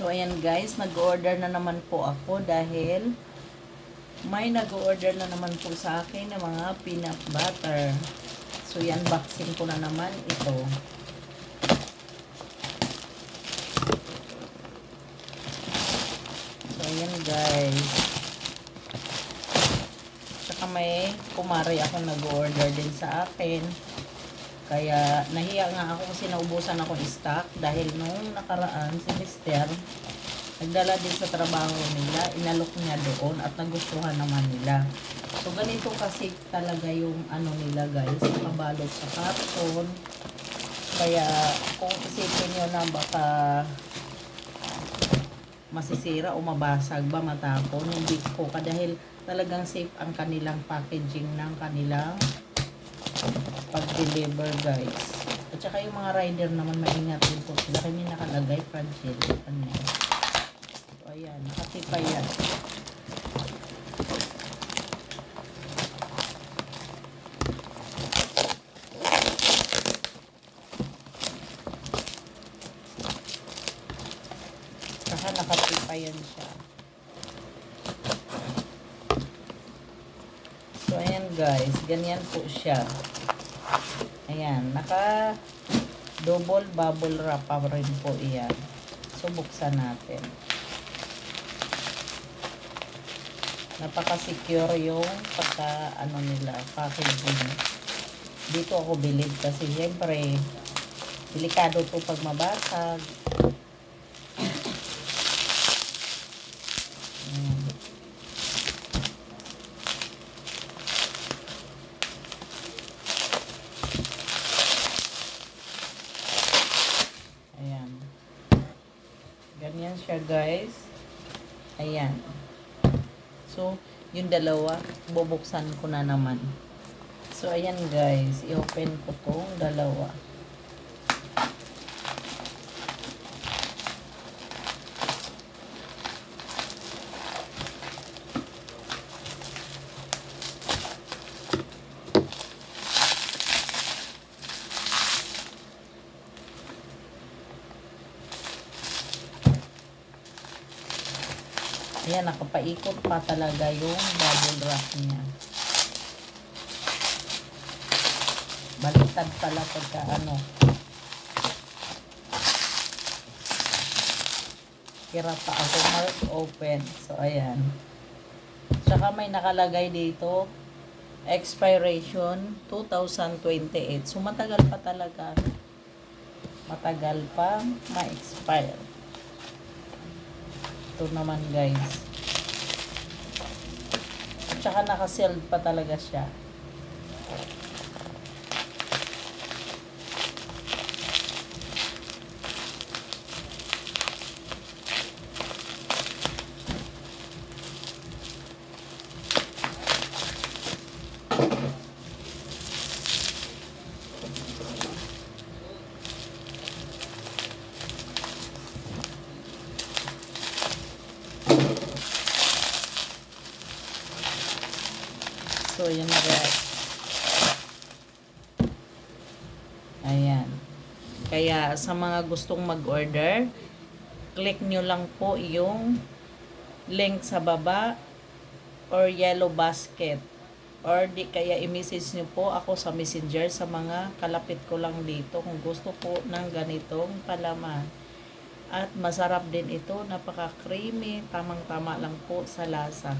So, ayan guys, nag-order na naman po ako dahil may nag-order na naman po sa akin ng mga peanut butter. So, yan, boxing ko na naman ito. So, ayan guys. Tsaka may kumari ako nag-order din sa akin. Kaya nahiya nga ako kasi naubusan ako ng stock dahil nung nakaraan si Mister nagdala din sa trabaho nila, inalok niya doon at nagustuhan naman nila. So ganito kasi talaga yung ano nila guys, nakabalot sa karton. Kaya kung isipin nyo na baka masisira o mabasag ba matapon, hindi ko dahil talagang safe ang kanilang packaging ng kanilang pag-deliver guys. At saka yung mga rider naman maingat din po sila. May nakalagay fragile. Ano yan? So ayan, nakatipay yan. Saka nakatipay yan siya. So, ayan guys. Ganyan po siya. Ayan. Naka double bubble wrap pa rin po iyan. So, buksan natin. Napaka-secure yung pagka, ano nila, packaging. Dito ako bilib kasi syempre, delikado to pag mabasag. Ayan. Ayan. Ganyan siya, guys. Ayan. So, yung dalawa, bubuksan ko na naman. So, ayan, guys. I-open ko tong dalawa. Ayan, nakapaikot pa talaga yung bubble wrap niya. Baliktad pala pagka ano. Kira pa ako mark open. So, ayan. Tsaka may nakalagay dito, expiration 2028. So, matagal pa talaga. Matagal pa ma-expire. Ito naman guys. Tsaka naka-sealed pa talaga siya. So, yun guys. Ayan. Kaya, sa mga gustong mag-order, click nyo lang po yung link sa baba or yellow basket. Or di kaya i-message nyo po ako sa messenger sa mga kalapit ko lang dito kung gusto po ng ganitong palaman. At masarap din ito, napaka-creamy, tamang-tama lang po sa lasa.